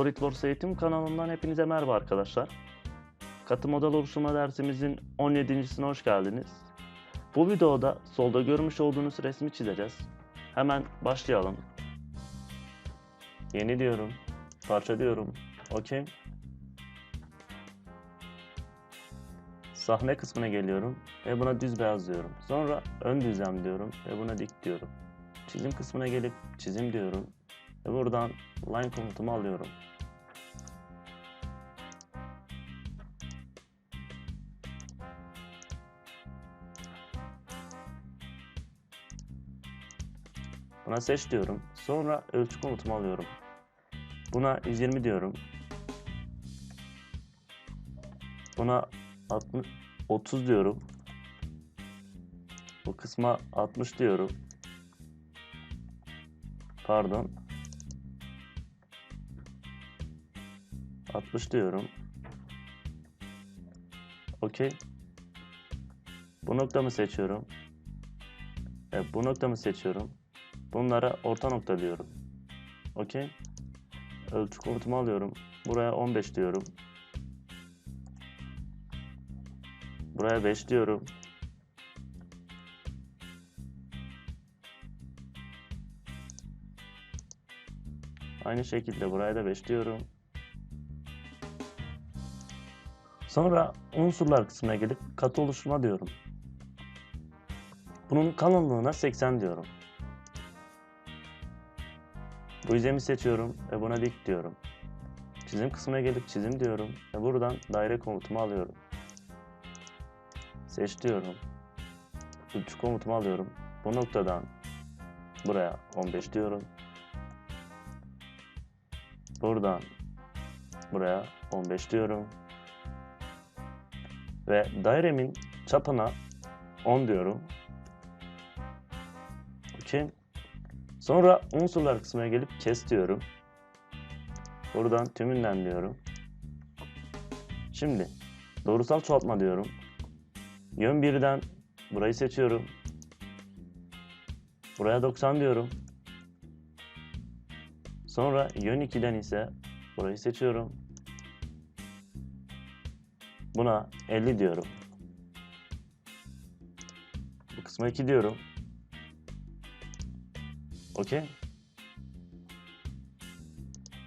SolidWorks eğitim kanalından hepinize merhaba arkadaşlar. Katı model oluşturma dersimizin 17.sine hoş geldiniz. Bu videoda solda görmüş olduğunuz resmi çizeceğiz. Hemen başlayalım. Yeni diyorum. Parça diyorum. Okey. Sahne kısmına geliyorum ve buna düz beyaz diyorum. Sonra ön düzlem diyorum ve buna dik diyorum. Çizim kısmına gelip çizim diyorum ve buradan line komutumu alıyorum. Buna seç diyorum. Sonra ölçü komutumu alıyorum. Buna 120 diyorum. Buna 60, 30 diyorum. Bu kısma 60 diyorum. Pardon. 60 diyorum. Okey. Bu noktamı seçiyorum. Evet, bu noktamı seçiyorum. Bunlara orta nokta diyorum. Okey. Ölçü komutumu alıyorum. Buraya 15 diyorum. Buraya 5 diyorum. Aynı şekilde buraya da 5 diyorum. Sonra unsurlar kısmına gelip katı oluşturma diyorum. Bunun kalınlığına 80 diyorum. Bu yüzemi seçiyorum ve buna dik diyorum. Çizim kısmına gelip çizim diyorum ve buradan daire komutumu alıyorum. Seç diyorum. Ölçü komutumu alıyorum. Bu noktadan buraya 15 diyorum. Buradan buraya 15 diyorum. Ve dairemin çapına 10 diyorum. Okey. Sonra unsurlar kısmına gelip kes diyorum. Buradan tümünden diyorum. Şimdi doğrusal çoğaltma diyorum. Yön 1'den burayı seçiyorum. Buraya 90 diyorum. Sonra yön 2'den ise burayı seçiyorum. Buna 50 diyorum. Bu kısma 2 diyorum. Okey.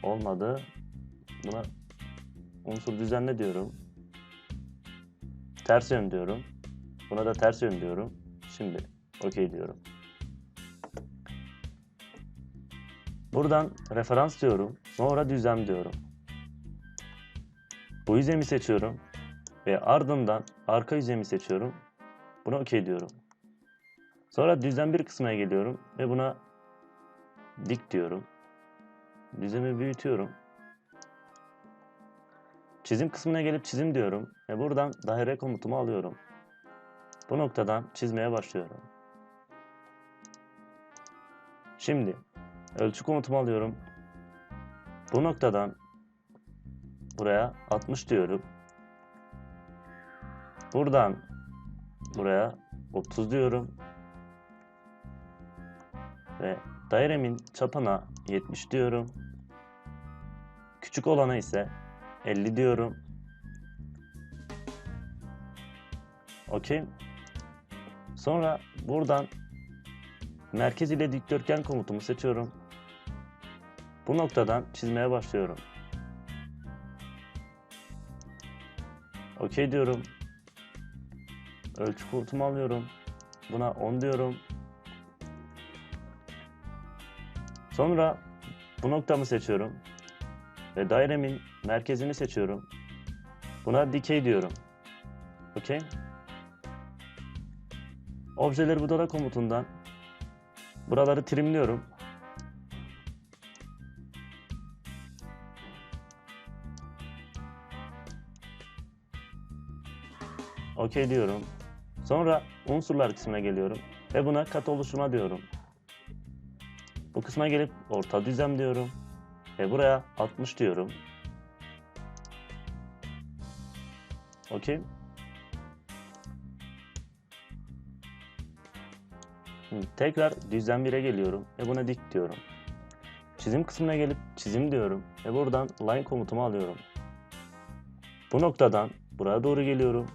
Olmadı. Buna unsur düzenle diyorum. Ters yön diyorum. Buna da ters yön diyorum. Şimdi okey diyorum. Buradan referans diyorum. Sonra düzlem diyorum. Bu yüzemi seçiyorum. Ve ardından arka yüzemi seçiyorum. Buna okey diyorum. Sonra düzlem bir kısmına geliyorum ve buna dik diyorum. Düzemi büyütüyorum. Çizim kısmına gelip çizim diyorum ve buradan daire komutumu alıyorum. Bu noktadan çizmeye başlıyorum. Şimdi ölçü komutumu alıyorum. Bu noktadan buraya 60 diyorum. Buradan buraya 30 diyorum. Ve dairemin çapına 70 diyorum. Küçük olana ise 50 diyorum. Okey. Sonra buradan merkez ile dikdörtgen komutumu seçiyorum. Bu noktadan çizmeye başlıyorum. Okey diyorum. Ölçü komutumu alıyorum. Buna 10 diyorum. Sonra bu noktamı seçiyorum. Ve dairemin merkezini seçiyorum. Buna dikey diyorum. Okey. Objeleri budala komutundan buraları trimliyorum. Okey diyorum. Sonra unsurlar kısmına geliyorum ve buna kat oluşturma diyorum. Bu kısma gelip orta düzlem diyorum ve buraya 60 diyorum. Okey. Tekrar düzlem 1'e geliyorum ve buna dik diyorum. çizim kısmına gelip çizim diyorum ve buradan line komutumu alıyorum. Bu noktadan buraya doğru geliyorum.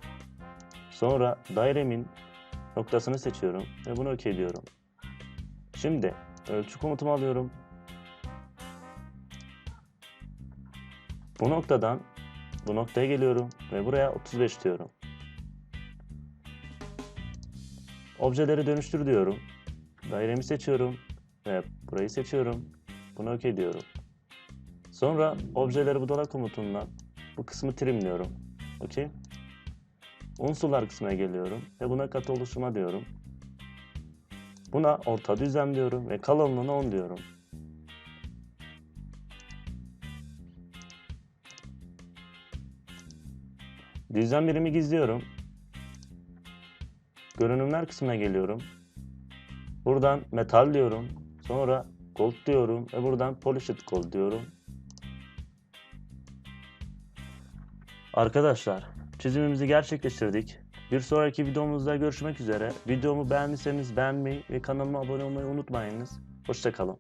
Sonra dairemin noktasını seçiyorum ve bunu OK diyorum. Şimdi ölçü komutumu alıyorum. Bu noktadan bu noktaya geliyorum ve buraya 35 diyorum. Objeleri dönüştür diyorum. Dairemi seçiyorum ve burayı seçiyorum. Bunu OK diyorum. Sonra objeleri budala komutundan bu kısmı trimliyorum. OK. Unsurlar kısmına geliyorum ve buna katı oluşuma diyorum. Buna orta düzlem diyorum ve kalınlığına 10 diyorum. Düzlem birimi gizliyorum. Görünümler kısmına geliyorum. Buradan metal diyorum. Sonra gold diyorum ve buradan polished gold diyorum. Arkadaşlar çizimimizi gerçekleştirdik. Bir sonraki videomuzda görüşmek üzere. Videomu beğendiyseniz beğenmeyi ve kanalıma abone olmayı unutmayınız. Hoşçakalın.